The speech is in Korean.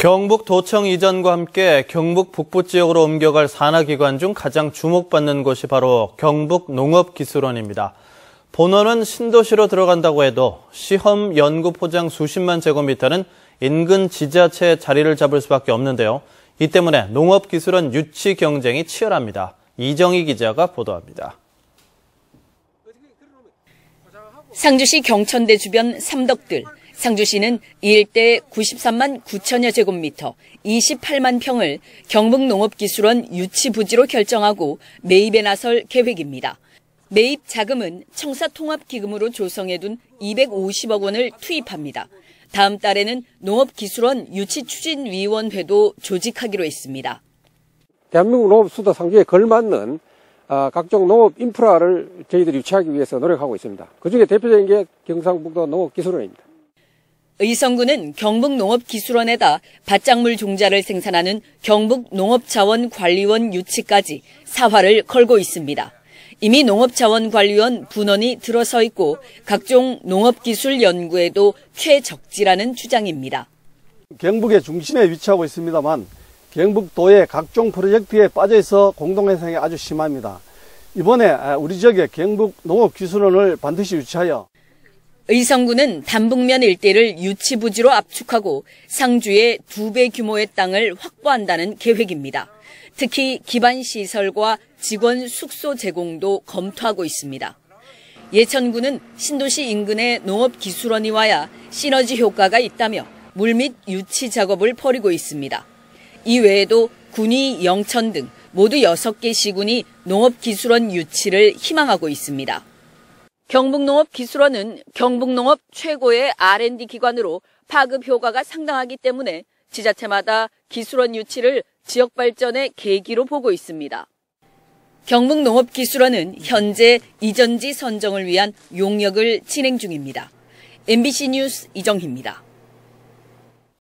경북 도청 이전과 함께 경북 북부 지역으로 옮겨갈 산하기관 중 가장 주목받는 곳이 바로 경북 농업기술원입니다. 본원은 신도시로 들어간다고 해도 시험 연구 포장 수십만 제곱미터는 인근 지자체에 자리를 잡을 수밖에 없는데요. 이 때문에 농업기술원 유치 경쟁이 치열합니다. 이정희 기자가 보도합니다. 상주시 경천대 주변 삼덕들. 상주시는 일대 93만 9천여 제곱미터 28만 평을 경북농업기술원 유치부지로 결정하고 매입에 나설 계획입니다. 매입 자금은 청사통합기금으로 조성해둔 250억 원을 투입합니다. 다음 달에는 농업기술원 유치추진위원회도 조직하기로 했습니다. 대한민국 농업 수도 상주에 걸맞는 아, 각종 농업 인프라를 저희들이 유치하기 위해서 노력하고 있습니다. 그중에 대표적인 게 경상북도 농업기술원입니다. 의성군은 경북농업기술원에다 밭작물 종자를 생산하는 경북농업자원관리원 유치까지 사활을 걸고 있습니다. 이미 농업자원관리원 분원이 들어서 있고 각종 농업기술 연구에도 최적지라는 주장입니다. 경북의 중심에 위치하고 있습니다만 경북도의 각종 프로젝트에 빠져 있어 공동해상이 아주 심합니다. 이번에 우리 지역에 경북농업기술원을 반드시 유치하여 의성군은 단북면 일대를 유치부지로 압축하고 상주의 두 배 규모의 땅을 확보한다는 계획입니다. 특히 기반 시설과 직원 숙소 제공도 검토하고 있습니다. 예천군은 신도시 인근에 농업기술원이 와야 시너지 효과가 있다며 물밑 유치 작업을 벌이고 있습니다. 이 외에도 군위, 영천 등 모두 6개 시군이 농업기술원 유치를 희망하고 있습니다. 경북농업기술원은 경북농업 최고의 R&D 기관으로 파급 효과가 상당하기 때문에 지자체마다 기술원 유치를 지역 발전의 계기로 보고 있습니다. 경북농업기술원은 현재 이전지 선정을 위한 용역을 진행 중입니다. MBC 뉴스 이정희입니다.